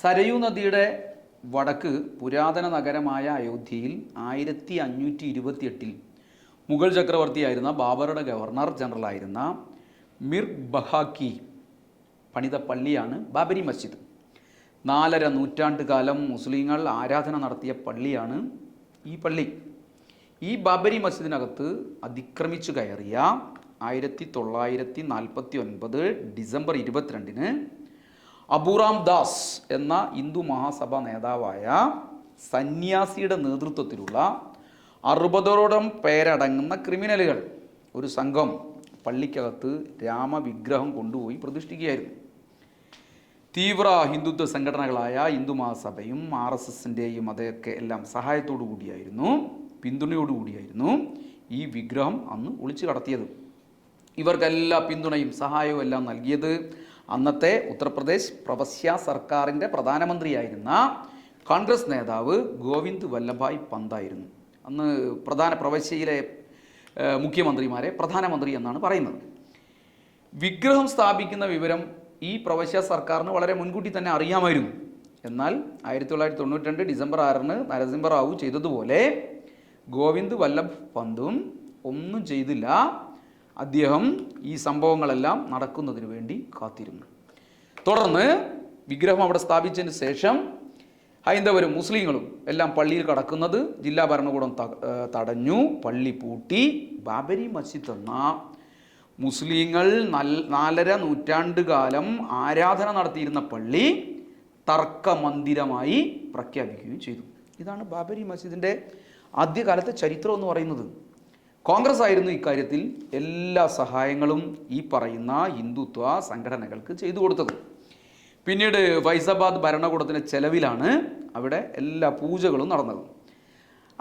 സരയൂ നദിയുടെ വടക്ക് പുരാതന നഗരമായ അയോധ്യയിൽ ആയിരത്തി അഞ്ഞൂറ്റി ഇരുപത്തി എട്ടിൽ മുഗൾ ചക്രവർത്തിയായിരുന്ന ബാബറുടെ ഗവർണർ ജനറലായിരുന്ന മിർ ബഹാക്കി പണിത പള്ളിയാണ് ബാബരി മസ്ജിദ്. നാലര നൂറ്റാണ്ട് കാലം മുസ്ലിങ്ങൾ ആരാധന നടത്തിയ പള്ളിയാണ് ഈ പള്ളി. ഈ ബാബരി മസ്ജിദിനകത്ത് അതിക്രമിച്ചു കയറിയ ആയിരത്തി തൊള്ളായിരത്തി നാൽപ്പത്തി ഒൻപത് ഡിസംബർ ഇരുപത്തിരണ്ടിന് അബുറാം ദാസ് എന്ന ഹിന്ദു മഹാസഭ നേതാവായ സന്യാസിയുടെ നേതൃത്വത്തിലുള്ള അറുപതോളം പേരടങ്ങുന്ന ക്രിമിനലുകൾ ഒരു സംഘം പള്ളിക്കകത്ത് രാമവിഗ്രഹം കൊണ്ടുപോയി പ്രതിഷ്ഠിക്കുകയായിരുന്നു. തീവ്ര ഹിന്ദുത്വ സംഘടനകളായ ഹിന്ദു മഹാസഭയും ആർ എസ് എസിന്റെയും അതൊക്കെ എല്ലാം സഹായത്തോടു കൂടിയായിരുന്നു പിന്തുണയോടു കൂടിയായിരുന്നു ഈ വിഗ്രഹം അന്ന് ഒളിച്ചു കടത്തിയത്. ഇവർക്കെല്ലാ പിന്തുണയും സഹായവും എല്ലാം നൽകിയത് അന്നത്തെ ഉത്തർപ്രദേശ് പ്രവശ്യ സർക്കാരിന്റെ പ്രധാനമന്ത്രിയായിരുന്ന കോൺഗ്രസ് നേതാവ് ഗോവിന്ദ് വല്ലഭായ് പന്തായിരുന്നു. അന്ന് പ്രധാന പ്രവശ്യയിലെ മുഖ്യമന്ത്രിമാരെ പ്രധാനമന്ത്രി എന്നാണ് പറയുന്നത്. വിഗ്രഹം സ്ഥാപിക്കുന്ന വിവരം ഈ പ്രവശ്യ സർക്കാരിന് വളരെ മുൻകൂട്ടി തന്നെ അറിയാമായിരുന്നു. എന്നാൽ ആയിരത്തി തൊള്ളായിരത്തി തൊണ്ണൂറ്റി രണ്ട് ഡിസംബർ ആറിന് നരസിംഹറാവു ചെയ്തതുപോലെ ഗോവിന്ദ് വല്ലഭ് പന്തും ഒന്നും ചെയ്തില്ല. അദ്ദേഹം ഈ സംഭവങ്ങളെല്ലാം നടക്കുന്നതിന് വേണ്ടി കാത്തിരുന്നു. തുടർന്ന് വിഗ്രഹം അവിടെ സ്ഥാപിച്ചതിന് ശേഷം ഹൈന്ദവരും മുസ്ലിങ്ങളും എല്ലാം പള്ളിയിൽ കടക്കുന്നത് ജില്ലാ ഭരണകൂടം തടഞ്ഞു. പള്ളി പൂട്ടി. ബാബരി മസ്ജിദ് എന്ന മുസ്ലിങ്ങൾ നൽ നാലര നൂറ്റാണ്ട് കാലം ആരാധന നടത്തിയിരുന്ന പള്ളി തർക്ക മന്ദിരമായി പ്രഖ്യാപിക്കുകയും ചെയ്തു. ഇതാണ് ബാബരി മസ്ജിദിന്റെ ആദ്യകാലത്തെ ചരിത്രം എന്ന് പറയുന്നത്. കോൺഗ്രസ് ആയിരുന്നു ഇക്കാര്യത്തിൽ എല്ലാ സഹായങ്ങളും ഈ പറയുന്ന ഹിന്ദുത്വ സംഘടനകൾക്ക് ചെയ്തു കൊടുത്തത്. പിന്നീട് ഫൈസാബാദ് ഭരണകൂടത്തിന്റെ ചെലവിലാണ് അവിടെ എല്ലാ പൂജകളും നടന്നത്.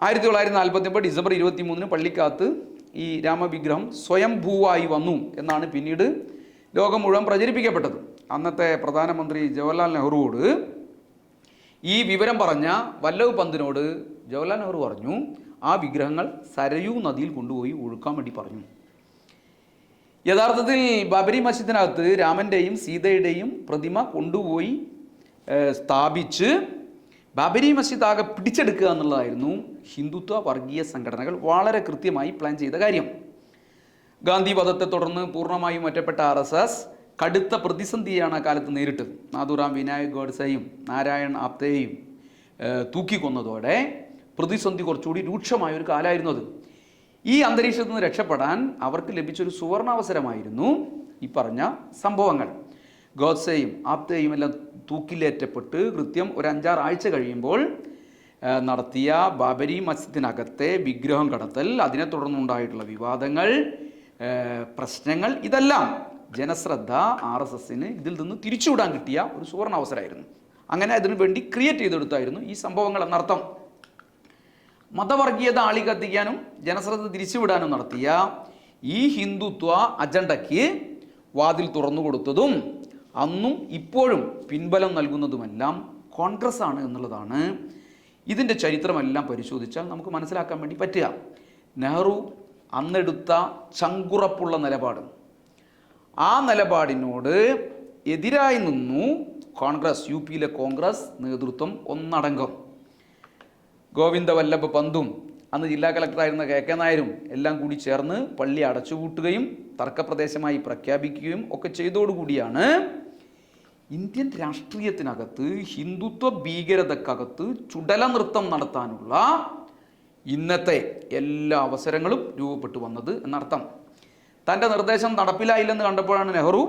ആയിരത്തി തൊള്ളായിരത്തി നാൽപ്പത്തി ഒമ്പത് ഡിസംബർ ഇരുപത്തി മൂന്നിന് പള്ളിക്കകത്ത് ഈ രാമവിഗ്രഹം സ്വയംഭൂവായി വന്നു എന്നാണ് പിന്നീട് ലോകം മുഴുവൻ പ്രചരിപ്പിക്കപ്പെട്ടത്. അന്നത്തെ പ്രധാനമന്ത്രി ജവഹർലാൽ നെഹ്റുവോട് ഈ വിവരം പറഞ്ഞ വല്ലഭ് പന്തിനോട് ജവഹർലാൽ നെഹ്റു പറഞ്ഞു ആ വിഗ്രഹങ്ങൾ സരയൂ നദിയിൽ കൊണ്ടുപോയി ഒഴുക്കാൻ വേണ്ടി പറഞ്ഞു. യഥാർത്ഥത്തിൽ ബാബരി മസ്ജിദിനകത്ത് രാമന്റെയും സീതയുടെയും പ്രതിമ കൊണ്ടുപോയി സ്ഥാപിച്ച് ബാബരി മസ്ജിദ് ആകെ പിടിച്ചെടുക്കുക എന്നുള്ളതായിരുന്നു ഹിന്ദുത്വ വർഗീയ സംഘടനകൾ വളരെ കൃത്യമായി പ്ലാൻ ചെയ്ത കാര്യം. ഗാന്ധി വധത്തെ തുടർന്ന് പൂർണമായും ഒറ്റപ്പെട്ട ആർ എസ് എസ് കടുത്ത പ്രതിസന്ധിയാണ് ആ കാലത്ത് നേരിട്ടത്. നാഥുറാം വിനായക് ഗോഡ്സെയും നാരായൺ ആപ്തയെയും തൂക്കിക്കൊന്നതോടെ പ്രതിസന്ധി കുറച്ചുകൂടി രൂക്ഷമായ ഒരു കാലമായിരുന്നു അത്. ഈ അന്തരീക്ഷത്തിൽ നിന്ന് രക്ഷപ്പെടാൻ അവർക്ക് ലഭിച്ചൊരു സുവർണാവസരമായിരുന്നു ഈ പറഞ്ഞ സംഭവങ്ങൾ. ഗോഡ്സെയും ആപ്തയും എല്ലാം തൂക്കിലേറ്റപ്പെട്ട് കൃത്യം ഒരു അഞ്ചാറ് ആഴ്ച കഴിയുമ്പോൾ നടത്തിയ ബാബരി മസ്ജിദിനകത്തെ വിഗ്രഹം കടത്തൽ അതിനെ തുടർന്നുണ്ടായിട്ടുള്ള വിവാദങ്ങൾ പ്രശ്നങ്ങൾ ഇതെല്ലാം ജനശ്രദ്ധ ആർ എസ് എസിന് ഇതിൽ നിന്ന് തിരിച്ചുവിടാൻ കിട്ടിയ ഒരു സുവർണ അവസരമായിരുന്നു അങ്ങനെ അതിനു വേണ്ടി ക്രിയേറ്റ് ചെയ്തെടുത്തായിരുന്നു ഈ സംഭവങ്ങൾ എന്നർത്ഥം. മതവർഗീയത ആളി കത്തിക്കാനും ജനശ്രദ്ധ തിരിച്ചുവിടാനും നടത്തിയ ഈ ഹിന്ദുത്വ അജണ്ടയ്ക്ക് വാതിൽ തുറന്നു കൊടുത്തതും അന്നും ഇപ്പോഴും പിൻബലം നൽകുന്നതുമെല്ലാം കോൺഗ്രസ് ആണ് എന്നുള്ളതാണ് ഇതിന്റെ ചരിത്രമെല്ലാം പരിശോധിച്ചാൽ നമുക്ക് മനസ്സിലാക്കാൻ വേണ്ടി പറ്റുക. നെഹ്റു അന്നെടുത്ത ചങ്കുറപ്പുള്ള നിലപാട്. ആ നിലപാടിനോട് എതിരായി നിന്നു കോൺഗ്രസ് യു പിയിലെ കോൺഗ്രസ് നേതൃത്വം ഒന്നടങ്കം. ഗോവിന്ദ വല്ലഭ പന്തും അന്ന് ജില്ലാ കളക്ടറായിരുന്ന കെ കെ നായരും എല്ലാം കൂടി ചേർന്ന് പള്ളി അടച്ചുപൂട്ടുകയും തർക്കപ്രദേശമായി പ്രഖ്യാപിക്കുകയും ഒക്കെ ചെയ്തോടുകൂടിയാണ് ഇന്ത്യൻ രാഷ്ട്രീയത്തിനകത്ത് ഹിന്ദുത്വ ഭീകരതക്കകത്ത് ചുടല നൃത്തം നടത്താനുള്ള ഇന്നത്തെ എല്ലാ അവസരങ്ങളും രൂപപ്പെട്ടു വന്നത് എന്നർത്ഥം. തന്റെ നിർദ്ദേശം നടപ്പിലായില്ലെന്ന് കണ്ടപ്പോഴാണ് നെഹ്റു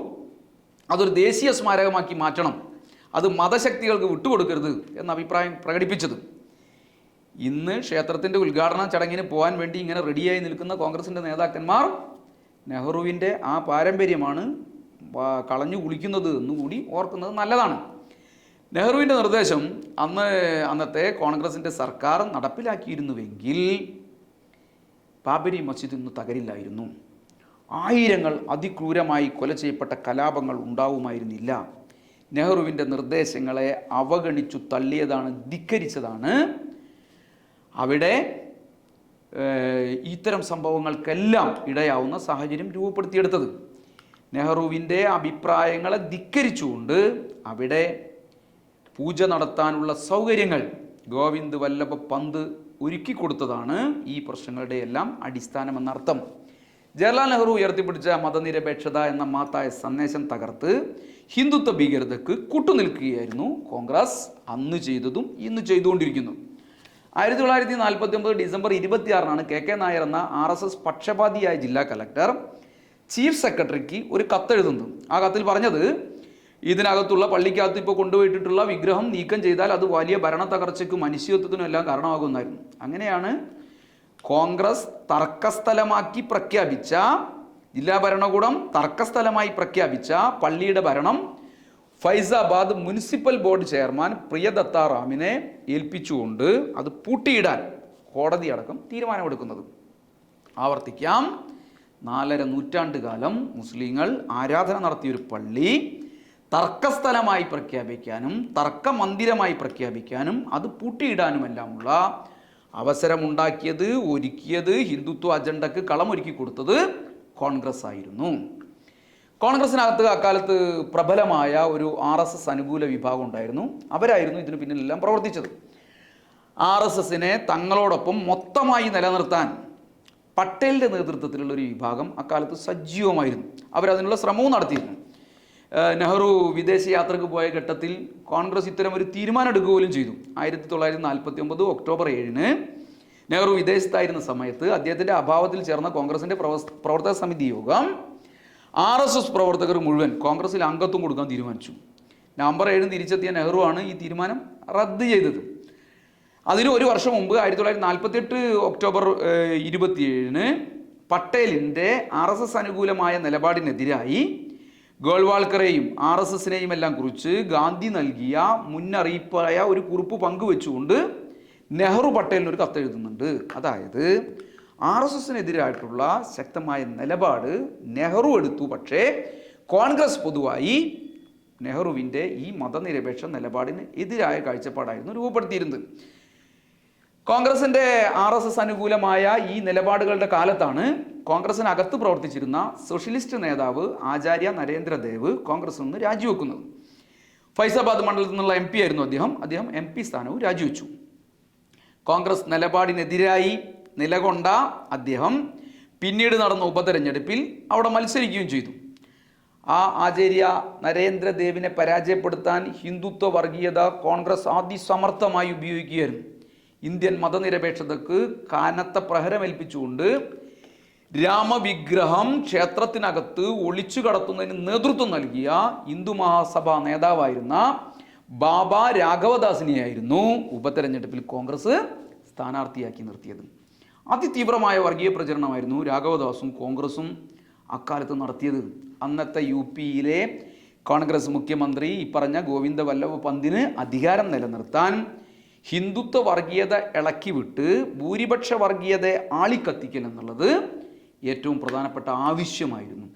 അതൊരു ദേശീയ സ്മാരകമാക്കി മാറ്റണം. അത് മതശക്തികൾക്ക് വിട്ടുകൊടുക്കരുത് എന്ന അഭിപ്രായം പ്രകടിപ്പിച്ചത്. ഇന്ന് ക്ഷേത്രത്തിന്റെ ഉദ്ഘാടന ചടങ്ങിന് പോകാൻ വേണ്ടി ഇങ്ങനെ റെഡിയായി നിൽക്കുന്ന കോൺഗ്രസിന്റെ നേതാക്കന്മാർ നെഹ്റുവിന്റെ ആ പാരമ്പര്യമാണ് കളഞ്ഞു കുളിക്കുന്നത് എന്നുകൂടി ഓർക്കുന്നത് നല്ലതാണ്. നെഹ്റുവിന്റെ നിർദ്ദേശം അന്ന് അന്നത്തെ കോൺഗ്രസിന്റെ സർക്കാർ നടപ്പിലാക്കിയിരുന്നുവെങ്കിൽ ബാബരി മസ്ജിദ് ഇന്ന് തകരില്ലായിരുന്നു. ആയിരങ്ങൾ അതിക്രൂരമായി കൊല ചെയ്യപ്പെട്ട കലാപങ്ങൾ ഉണ്ടാവുമായിരുന്നില്ല. നെഹ്റുവിന്റെ നിർദ്ദേശങ്ങളെ അവഗണിച്ചു തള്ളിയതാണ് ധിക്കരിച്ചതാണ് അവിടെ ഇത്തരം സംഭവങ്ങൾക്കെല്ലാം ഇടയാവുന്ന സാഹചര്യം രൂപപ്പെടുത്തിയെടുത്തത്. നെഹ്റുവിന്റെ അഭിപ്രായങ്ങളെ ധിക്കരിച്ചുകൊണ്ട് അവിടെ പൂജ നടത്താനുള്ള സൗകര്യങ്ങൾ ഗോവിന്ദ് വല്ലഭ പന്ത് ഒരുക്കി കൊടുത്തതാണ് ഈ പ്രശ്നങ്ങളുടെ എല്ലാം അടിസ്ഥാനമെന്നർത്ഥം ജവഹർലാൽ നെഹ്റു ഉയർത്തിപ്പിടിച്ച മതനിരപേക്ഷത എന്ന മാത്തായ സന്ദേശം തകർത്ത് ഹിന്ദുത്വ ഭീകരതയ്ക്ക് കൂട്ടുനിൽക്കുകയായിരുന്നു കോൺഗ്രസ്. അന്ന് ചെയ്തതും ഇന്ന് ചെയ്തുകൊണ്ടിരിക്കുന്നു. ആയിരത്തി തൊള്ളായിരത്തി നാൽപ്പത്തി ഒമ്പത് ഡിസംബർ ഇരുപത്തിയാറിനാണ് കെ കെ നായർ എന്ന ആർ എസ് എസ് പക്ഷപാതിയായ ജില്ലാ കലക്ടർ ചീഫ് സെക്രട്ടറിക്ക് ഒരു കത്തെഴുതുന്നത്. ആ കത്തിൽ പറഞ്ഞത് ഇതിനകത്തുള്ള പള്ളിക്കകത്ത് ഇപ്പോൾ കൊണ്ടുപോയിട്ടിട്ടുള്ള വിഗ്രഹം നീക്കം ചെയ്താൽ അത് വലിയ ഭരണ തകർച്ചയ്ക്കും മനുഷ്യത്വത്തിനും എല്ലാം കാരണമാകുന്നായിരുന്നു അങ്ങനെയാണ് കോൺഗ്രസ് തർക്കസ്ഥലമാക്കി പ്രഖ്യാപിച്ച ജില്ലാ ഭരണകൂടം തർക്കസ്ഥലമായി പ്രഖ്യാപിച്ച പള്ളിയുടെ ഭരണം Faizabad municipal board chairman Priyadatta റാമിനെ ഏൽപ്പിച്ചുകൊണ്ട് അത് പൂട്ടിയിടാൻ കോടതി അടക്കം തീരുമാനമെടുക്കുന്നത്. ആവർത്തിക്കാം. നാലര നൂറ്റാണ്ട് കാലം മുസ്ലിങ്ങൾ ആരാധന നടത്തിയൊരു പള്ളി തർക്കസ്ഥലമായി പ്രഖ്യാപിക്കാനും തർക്കമന്ദിരമായി പ്രഖ്യാപിക്കാനും അത് പൂട്ടിയിടാനുമെല്ലാമുള്ള അവസരമുണ്ടാക്കിയത് ഒരുക്കിയത് ഹിന്ദുത്വ അജണ്ടക്ക് കളമൊരുക്കി കൊടുത്തത് കോൺഗ്രസ് ആയിരുന്നു കോൺഗ്രസിനകത്ത് അക്കാലത്ത് പ്രബലമായ ഒരു ആർ എസ് എസ് അനുകൂല വിഭാഗം ഉണ്ടായിരുന്നു. അവരായിരുന്നു ഇതിന് പിന്നിലെല്ലാം പ്രവർത്തിച്ചത്. ആർ എസ് എസിനെ തങ്ങളോടൊപ്പം മൊത്തമായി നിലനിർത്താൻ പട്ടേലിന്റെ നേതൃത്വത്തിലുള്ള ഒരു വിഭാഗം അക്കാലത്ത് സജീവമായിരുന്നു. അവരതിനുള്ള ശ്രമവും നടത്തിയിരുന്നു. നെഹ്റു വിദേശ യാത്രയ്ക്ക് പോയ ഘട്ടത്തിൽ കോൺഗ്രസ് ഇത്തരം ഒരു തീരുമാനം എടുക്കുക പോലും ചെയ്തു. ആയിരത്തി തൊള്ളായിരത്തി നാൽപ്പത്തി ഒമ്പത് ഒക്ടോബർ ഏഴിന് നെഹ്റു വിദേശത്തായിരുന്ന സമയത്ത് അദ്ദേഹത്തിന്റെ അഭാവത്തിൽ ചേർന്ന കോൺഗ്രസിന്റെ പ്രവർത്തക സമിതി യോഗം ആർ എസ് എസ് പ്രവർത്തകർ മുഴുവൻ കോൺഗ്രസിൽ അംഗത്വം കൊടുക്കാൻ തീരുമാനിച്ചു. നവംബർ ഏഴിന് തിരിച്ചെത്തിയ നെഹ്റു ആണ് ഈ തീരുമാനം റദ്ദ് ചെയ്തത്. അതിന് ഒരു വർഷം മുമ്പ് ആയിരത്തി തൊള്ളായിരത്തി നാൽപ്പത്തെട്ട് ഒക്ടോബർ ഇരുപത്തിയേഴിന് പട്ടേലിന്റെ ആർ എസ് എസ് അനുകൂലമായ നിലപാടിനെതിരായി ഗോൾവാൾക്കറെയും ആർ എസ് എസിനെയും എല്ലാം കുറിച്ച് ഗാന്ധി നൽകിയ മുന്നറിയിപ്പായ ഒരു കുറിപ്പ് പങ്കുവെച്ചുകൊണ്ട് നെഹ്റു പട്ടേലിന് ഒരു കത്തെഴുതുന്നുണ്ട്. അതായത് ആർ എസ് എസിനെതിരായിട്ടുള്ള ശക്തമായ നിലപാട് നെഹ്റു എടുത്തു. പക്ഷേ കോൺഗ്രസ് പൊതുവായി നെഹ്റുവിന്റെ ഈ മതനിരപേക്ഷ നിലപാടിന് എതിരായ കാഴ്ചപ്പാടായിരുന്നു രൂപപ്പെടുത്തിയിരുന്നത്. കോൺഗ്രസിന്റെ ആർ എസ് എസ് അനുകൂലമായ ഈ നിലപാടുകളുടെ കാലത്താണ് കോൺഗ്രസിനകത്ത് പ്രവർത്തിച്ചിരുന്ന സോഷ്യലിസ്റ്റ് നേതാവ് ആചാര്യ നരേന്ദ്രദേവ് കോൺഗ്രസിൽ നിന്ന് രാജിവെക്കുന്നത്. ഫൈസാബാദ് മണ്ഡലത്തിൽ നിന്നുള്ള എം പി ആയിരുന്നു അദ്ദേഹം. അദ്ദേഹം എം പി സ്ഥാനവും രാജിവെച്ചു. കോൺഗ്രസ് നിലപാടിനെതിരായി നിലകൊണ്ട അദ്ദേഹം പിന്നീട് നടന്ന ഉപതെരഞ്ഞെടുപ്പിൽ അവിടെ മത്സരിക്കുകയും ചെയ്തു. ആ ആചാര്യ നരേന്ദ്രദേവിനെ പരാജയപ്പെടുത്താൻ ഹിന്ദുത്വ വർഗീയത കോൺഗ്രസ് അതിസമർത്ഥമായി ഉപയോഗിക്കുകയായിരുന്നു. ഇന്ത്യൻ മതനിരപേക്ഷതക്ക് കാനത്ത പ്രഹരമേൽപ്പിച്ചുകൊണ്ട് രാമവിഗ്രഹം ക്ഷേത്രത്തിനകത്ത് ഒളിച്ചു കടത്തുന്നതിന് നേതൃത്വം നൽകിയ ഹിന്ദു മഹാസഭ നേതാവായിരുന്ന ബാബ രാഘവദാസിനെയായിരുന്നു ഉപതെരഞ്ഞെടുപ്പിൽ കോൺഗ്രസ് സ്ഥാനാർത്ഥിയാക്കി നിർത്തിയത്. അതിതീവ്രമായ വർഗീയ പ്രചരണമായിരുന്നു രാഘവദാസും കോൺഗ്രസും അക്കാലത്ത് നടത്തിയത്. അന്നത്തെ യു പിയിലെ കോൺഗ്രസ് മുഖ്യമന്ത്രി ഇപ്പറഞ്ഞ പറഞ്ഞ ഗോവിന്ദ വല്ലഭ പന്തിന് അധികാരം നിലനിർത്താൻ ഹിന്ദുത്വ വർഗീയത ഇളക്കി വിട്ട് ഭൂരിപക്ഷ വർഗീയതയെ ആളിക്കത്തിക്കൽ എന്നുള്ളത് ഏറ്റവും പ്രധാനപ്പെട്ട ആവശ്യമായിരുന്നു.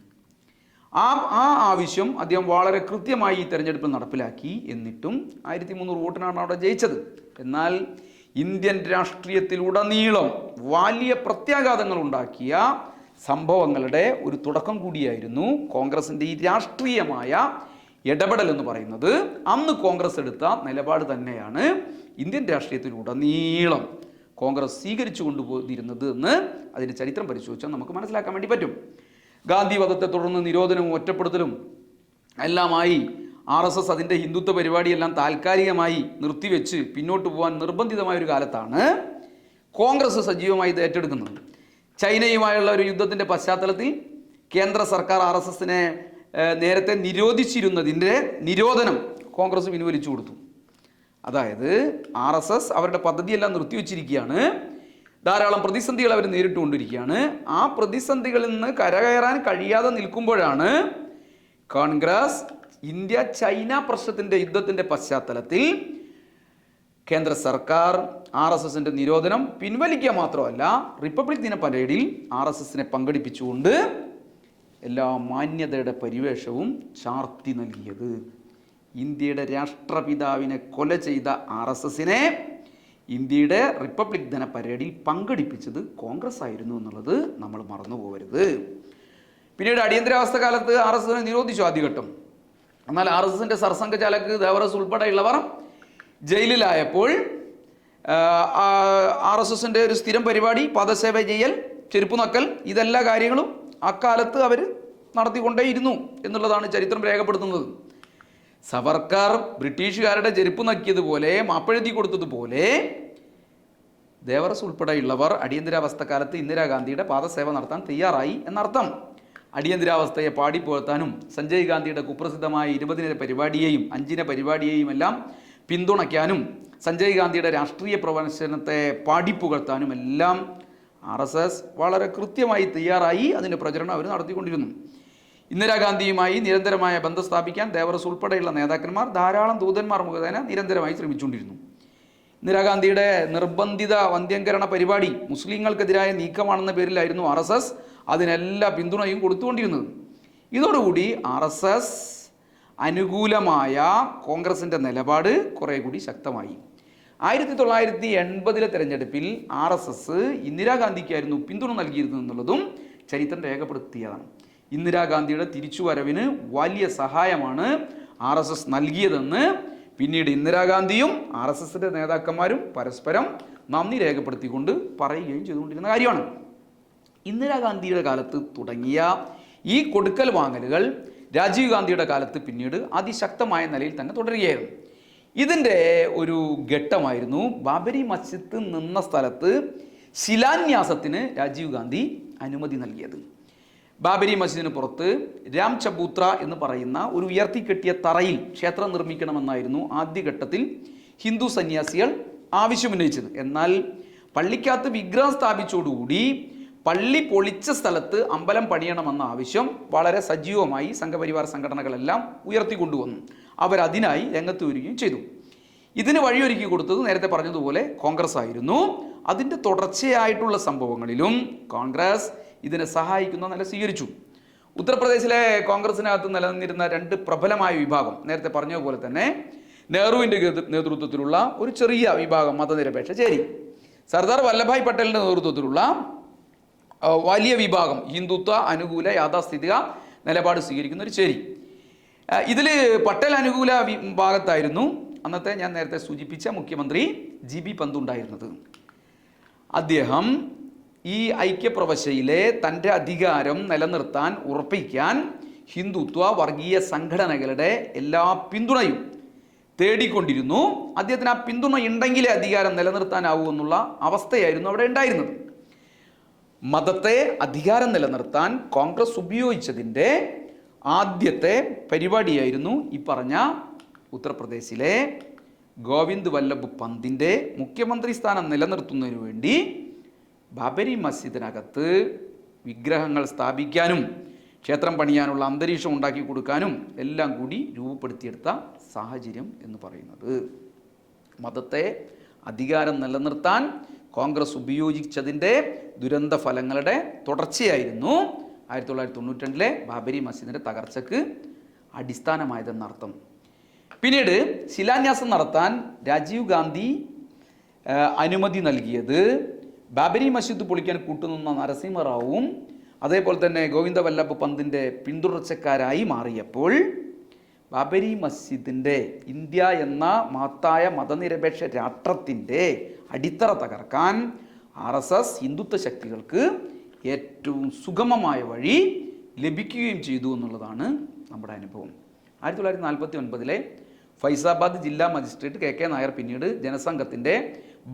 ആ ആ ആവശ്യം അദ്ദേഹം വളരെ കൃത്യമായി ഈ തെരഞ്ഞെടുപ്പിൽ നടപ്പിലാക്കി എന്നിട്ടും ആയിരത്തി മുന്നൂറ് വോട്ടിനാണ് അവിടെ ജയിച്ചത്. എന്നാൽ ഇന്ത്യൻ രാഷ്ട്രീയത്തിലുടനീളം വലിയ പ്രത്യാഘാതങ്ങൾ ഉണ്ടാക്കിയ സംഭവങ്ങളുടെ ഒരു തുടക്കം കൂടിയായിരുന്നു കോൺഗ്രസിന്റെ ഈ രാഷ്ട്രീയമായ ഇടപെടൽ എന്ന് പറയുന്നത്. അന്ന് കോൺഗ്രസ് എടുത്ത നിലപാട് തന്നെയാണ് ഇന്ത്യൻ രാഷ്ട്രീയത്തിലുടനീളം കോൺഗ്രസ് സ്വീകരിച്ചു കൊണ്ടുപോയിരുന്നത് എന്ന് അതിന്റെ ചരിത്രം പരിശോധിച്ചാൽ നമുക്ക് മനസ്സിലാക്കാൻ വേണ്ടി പറ്റും. ഗാന്ധി വധത്തെ തുടർന്ന് നിരോധനവും ഒറ്റപ്പെടുത്തലും എല്ലാമായി ആർ എസ് എസ് അതിന്റെ ഹിന്ദുത്വ പരിപാടിയെല്ലാം താൽക്കാലികമായി നിർത്തിവെച്ച് പിന്നോട്ട് പോകാൻ നിർബന്ധിതമായ ഒരു കാലത്താണ് കോൺഗ്രസ് സജീവമായി ഇത് ഏറ്റെടുക്കുന്നത്. ചൈനയുമായുള്ള ഒരു യുദ്ധത്തിന്റെ പശ്ചാത്തലത്തിൽ കേന്ദ്ര സർക്കാർ ആർ എസ് എസിനെ നേരത്തെ നിരോധിച്ചിരുന്നതിന്റെ നിരോധനം കോൺഗ്രസ് പിൻവലിച്ചു കൊടുത്തു. അതായത് ആർ എസ് എസ് അവരുടെ പദ്ധതിയെല്ലാം നിർത്തിവെച്ചിരിക്കുകയാണ്. ധാരാളം പ്രതിസന്ധികൾ അവർ നേരിട്ടുകൊണ്ടിരിക്കുകയാണ്. ആ പ്രതിസന്ധികളിൽ നിന്ന് കരകയറാൻ കഴിയാതെ നിൽക്കുമ്പോഴാണ് കോൺഗ്രസ് ഇന്ത്യ ചൈന പ്രശ്നത്തിന്റെ യുദ്ധത്തിന്റെ പശ്ചാത്തലത്തിൽ കേന്ദ്ര സർക്കാർ ആർ എസ് എസിന്റെ നിരോധനം പിൻവലിക്കുക മാത്രമല്ല റിപ്പബ്ലിക് ദിന പരേഡിൽ ആർ എസ് എസിനെ പങ്കെടുപ്പിച്ചുകൊണ്ട് എല്ലാ മാന്യതയുടെ പരിവേഷവും ചാർത്തി നൽകിയത്. ഇന്ത്യയുടെ രാഷ്ട്രപിതാവിനെ കൊല ചെയ്ത ആർ എസ് എസിനെ ഇന്ത്യയുടെ റിപ്പബ്ലിക് ദിന പരേഡിൽ പങ്കെടുപ്പിച്ചത് കോൺഗ്രസ് ആയിരുന്നു എന്നുള്ളത് നമ്മൾ മറന്നു പോകരുത് പിന്നീട് അടിയന്തരാവസ്ഥ കാലത്ത് ആർ എസ് എസിനെ നിരോധിച്ചു ആദ്യഘട്ടം. എന്നാൽ ആർ എസ് എസിന്റെ സർസംഘചാലക് ദേവറസ് ഉൾപ്പെടെയുള്ളവർ ജയിലിലായപ്പോൾ ആർ എസ് എസിന്റെ ഒരു സ്ഥിരം പരിപാടി പദസേവ ചെയ്യൽ ചെരുപ്പ് നക്കൽ ഇതെല്ലാ കാര്യങ്ങളും അക്കാലത്ത് അവർ നടത്തിക്കൊണ്ടേയിരുന്നു എന്നുള്ളതാണ് ചരിത്രം രേഖപ്പെടുത്തുന്നത്. സവർക്കാർ ബ്രിട്ടീഷുകാരുടെ ചെരുപ്പ് നക്കിയതുപോലെ മാപ്പഴുതി കൊടുത്തതുപോലെ ദേവറസ് ഉൾപ്പെടെയുള്ളവർ അടിയന്തരാവസ്ഥ കാലത്ത് ഇന്ദിരാഗാന്ധിയുടെ പാദസേവ നടത്താൻ തയ്യാറായി എന്നർത്ഥം. അടിയന്തരാവസ്ഥയെ പാടിപ്പുകർത്താനും സഞ്ജയ് ഗാന്ധിയുടെ കുപ്രസിദ്ധമായ ഇരുപതിന പരിപാടിയെയും അഞ്ചിന പരിപാടിയെയും എല്ലാം പിന്തുണയ്ക്കാനും സഞ്ജയ് ഗാന്ധിയുടെ രാഷ്ട്രീയ പ്രവർത്തനത്തെ പാടിപ്പുകർത്താനും എല്ലാം ആർ എസ് എസ് വളരെ കൃത്യമായി തയ്യാറായി അതിന്റെ പ്രചരണം അവർ നടത്തിക്കൊണ്ടിരുന്നു. ഇന്ദിരാഗാന്ധിയുമായി നിരന്തരമായ ബന്ധം സ്ഥാപിക്കാൻ ദേവറസ് ഉൾപ്പെടെയുള്ള നേതാക്കന്മാർ ധാരാളം ദൂതന്മാർ മുഖേന നിരന്തരമായി ശ്രമിച്ചുകൊണ്ടിരുന്നു. ഇന്ദിരാഗാന്ധിയുടെ നിർബന്ധിത വന്ധ്യംകരണ പരിപാടി മുസ്ലിങ്ങൾക്കെതിരായ നീക്കമാണെന്ന പേരിലായിരുന്നു ആർ എസ് എസ്. അതിനെല്ലാ പിന്തുണയും കൊടുത്തുകൊണ്ടിരുന്നത്. ഇതോടുകൂടി ആർ എസ് എസ് അനുകൂലമായ കോൺഗ്രസിന്റെ നിലപാട് കുറേ കൂടി ശക്തമായി. ആയിരത്തി തൊള്ളായിരത്തി എൺപതിലെ തെരഞ്ഞെടുപ്പിൽ ആർ എസ് എസ് ഇന്ദിരാഗാന്ധിക്കായിരുന്നു പിന്തുണ നൽകിയിരുന്നത് എന്നുള്ളതും ചരിത്രം രേഖപ്പെടുത്തിയതാണ്. ഇന്ദിരാഗാന്ധിയുടെ തിരിച്ചുവരവിന് വലിയ സഹായമാണ് ആർ എസ് എസ് നൽകിയതെന്ന് പിന്നീട് ഇന്ദിരാഗാന്ധിയും ആർ എസ് എസിന്റെ നേതാക്കന്മാരും പരസ്പരം നന്ദി രേഖപ്പെടുത്തിക്കൊണ്ട് പറയുകയും ചെയ്തുകൊണ്ടിരുന്ന കാര്യമാണ്. ഇന്ദിരാഗാന്ധിയുടെ കാലത്ത് തുടങ്ങിയ ഈ കൊടുക്കൽ വാങ്ങലുകൾ രാജീവ് ഗാന്ധിയുടെ കാലത്ത് പിന്നീട് അതിശക്തമായ നിലയിൽ തന്നെ തുടരുകയായിരുന്നു. ഇതിന്റെ ഒരു ഘട്ടമായിരുന്നു ബാബരി മസ്ജിദ് നിന്ന സ്ഥലത്ത് ശിലാന്യാസത്തിന് രാജീവ് ഗാന്ധി അനുമതി നൽകിയത്. ബാബരി മസ്ജിദിന് പുറത്ത് രാം ചബൂത്ര എന്ന് പറയുന്ന ഒരു ഉയർത്തിക്കെട്ടിയ തറയിൽ ക്ഷേത്രം നിർമ്മിക്കണമെന്നായിരുന്നു ആദ്യഘട്ടത്തിൽ ഹിന്ദു സന്യാസികൾ ആവശ്യമുന്നയിച്ചത്. എന്നാൽ പള്ളിക്കകത്ത് വിഗ്രഹം സ്ഥാപിച്ചോടുകൂടി പള്ളി പൊളിച്ച സ്ഥലത്ത് അമ്പലം പണിയണമെന്ന ആവശ്യം വളരെ സജീവമായി സംഘപരിവാർ സംഘടനകളെല്ലാം ഉയർത്തിക്കൊണ്ടുവന്നു. അവരതിനായി രംഗത്ത് വരികയും ചെയ്തു. ഇതിന് വഴിയൊരുക്കി കൊടുത്തത് നേരത്തെ പറഞ്ഞതുപോലെ കോൺഗ്രസ് ആയിരുന്നു. അതിന്റെ തുടർച്ചയായിട്ടുള്ള സംഭവങ്ങളിലും കോൺഗ്രസ് ഇതിനെ സഹായിക്കുന്ന നില സ്വീകരിച്ചു. ഉത്തർപ്രദേശിലെ കോൺഗ്രസിനകത്ത് നിലനിന്നിരുന്ന രണ്ട് പ്രബലമായ വിഭാഗം നേരത്തെ പറഞ്ഞതുപോലെ തന്നെ നെഹ്റുവിന്റെ നേതൃത്വത്തിലുള്ള ഒരു ചെറിയ വിഭാഗം മതനിരപേക്ഷ ചേരി. സർദാർ വല്ലഭായ് പട്ടേലിന്റെ നേതൃത്വത്തിലുള്ള വലിയ വിഭാഗം ഹിന്ദുത്വ അനുകൂല യാഥാസ്ഥിതിക നിലപാട് സ്വീകരിക്കുന്ന ഒരു ചേരി. ഇതിൽ പട്ടേൽ അനുകൂല വിഭാഗത്തായിരുന്നു. അന്നത്തെ ഞാൻ നേരത്തെ സൂചിപ്പിച്ച മുഖ്യമന്ത്രി ജി ബി പന്ത് ഉണ്ടായിരുന്നത്. അദ്ദേഹം ഈ ഐക്യപ്രവശ്യയിലെ തന്റെ അധികാരം നിലനിർത്താൻ ഉറപ്പിക്കാൻ ഹിന്ദുത്വ വർഗീയ സംഘടനകളുടെ എല്ലാ പിന്തുണയും തേടിക്കൊണ്ടിരുന്നു. അദ്ദേഹത്തിന് ആ പിന്തുണ ഉണ്ടെങ്കിലേ അധികാരം നിലനിർത്താനാവൂ എന്നുള്ള അവസ്ഥയായിരുന്നു അവിടെ ഉണ്ടായിരുന്നത്. മതത്തെ അധികാരം നിലനിർത്താൻ കോൺഗ്രസ് ഉപയോഗിച്ചതിന്റെ ആദ്യത്തെ പരിപാടിയായിരുന്നു ഈ പറഞ്ഞ ഉത്തർപ്രദേശിലെ ഗോവിന്ദ് വല്ലഭ് പന്തിന്റെ മുഖ്യമന്ത്രി സ്ഥാനം നിലനിർത്തുന്നതിനു വേണ്ടി ബാബരി മസ്ജിദിനകത്ത് വിഗ്രഹങ്ങൾ സ്ഥാപിക്കാനും ക്ഷേത്രം പണിയാനുള്ള അന്തരീക്ഷം ഉണ്ടാക്കി കൊടുക്കാനും എല്ലാം കൂടി രൂപപ്പെടുത്തിയെടുത്ത സാഹചര്യം എന്ന് പറയുന്നത്. മതത്തെ അധികാരം നിലനിർത്താൻ കോൺഗ്രസ് ഉപയോഗിച്ചതിന്റെ ദുരന്ത ഫലങ്ങളുടെ തുടർച്ചയായിരുന്നു. ആയിരത്തി തൊള്ളായിരത്തി തൊണ്ണൂറ്റി രണ്ടിലെ ബാബരി മസ്ജിദിന്റെ തകർച്ചക്ക് അടിസ്ഥാനമായതെന്നർത്ഥം പിന്നീട് ശിലാന്യാസം നടത്താൻ രാജീവ് ഗാന്ധി അനുമതി നൽകിയത് ബാബരി മസ്ജിദ് പൊളിക്കാൻ കൂട്ടുനിന്ന നരസിംഹറാവും അതേപോലെ തന്നെ ഗോവിന്ദ വല്ലഭ് പന്തിന്റെ പിന്തുടർച്ചക്കാരായി മാറിയപ്പോൾ ബാബരി മസ്ജിദിന്റെ ഇന്ത്യ എന്ന മഹത്തായ മതനിരപേക്ഷ രാഷ്ട്രത്തിന്റെ അടിത്തറ തകർക്കാൻ ആർ എസ് എസ് ഹിന്ദുത്വ ശക്തികൾക്ക് ഏറ്റവും സുഗമമായ വഴി ലഭിക്കുകയും ചെയ്തു എന്നുള്ളതാണ് നമ്മുടെ അനുഭവം. ആയിരത്തി തൊള്ളായിരത്തി നാൽപ്പത്തി ഒൻപതിലെ ഫൈസാബാദ് ജില്ലാ മജിസ്ട്രേറ്റ് കെ കെ നായർ പിന്നീട് ജനസംഘത്തിന്റെ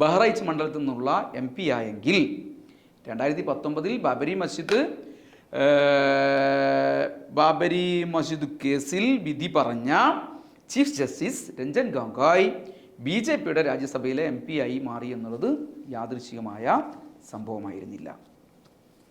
ബഹ്റൈച്ച് മണ്ഡലത്തിൽ നിന്നുള്ള എം പി ആയെങ്കിൽ രണ്ടായിരത്തി പത്തൊമ്പതിൽ ബാബരി മസ്ജിദ് ബാബരി മസ്ജിദ് കേസിൽ വിധി പറഞ്ഞ chief justice Ranjan Gogoi B J പിയുടെ രാജ്യസഭയിലെ എം പി ആയി മാറി എന്നുള്ളത് യാദൃശികമായ സംഭവമായിരുന്നില്ല.